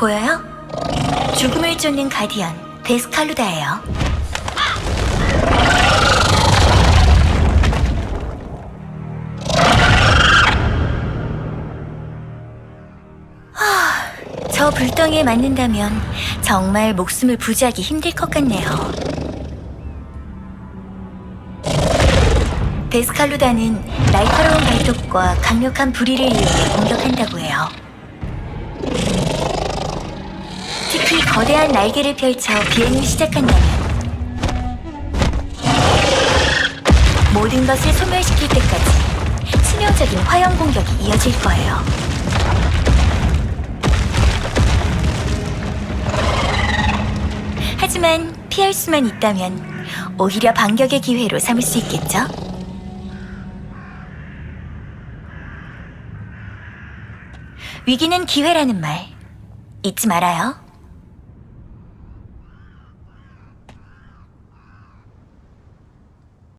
보여요? 죽음을 쫓는 가디언 베스칼루다예요. 하, 저 불덩이에 맞는다면 정말 목숨을 부지하기 힘들 것 같네요. 베스칼루다는 날카로운 발톱과 강력한 부리를 이용해 공격한다고 해요. 특히 거대한 날개를 펼쳐 비행을 시작한다면 모든 것을 소멸시킬 때까지 치명적인 화염 공격이 이어질 거예요. 하지만 피할 수만 있다면 오히려 반격의 기회로 삼을 수 있겠죠? 위기는 기회라는 말 잊지 말아요.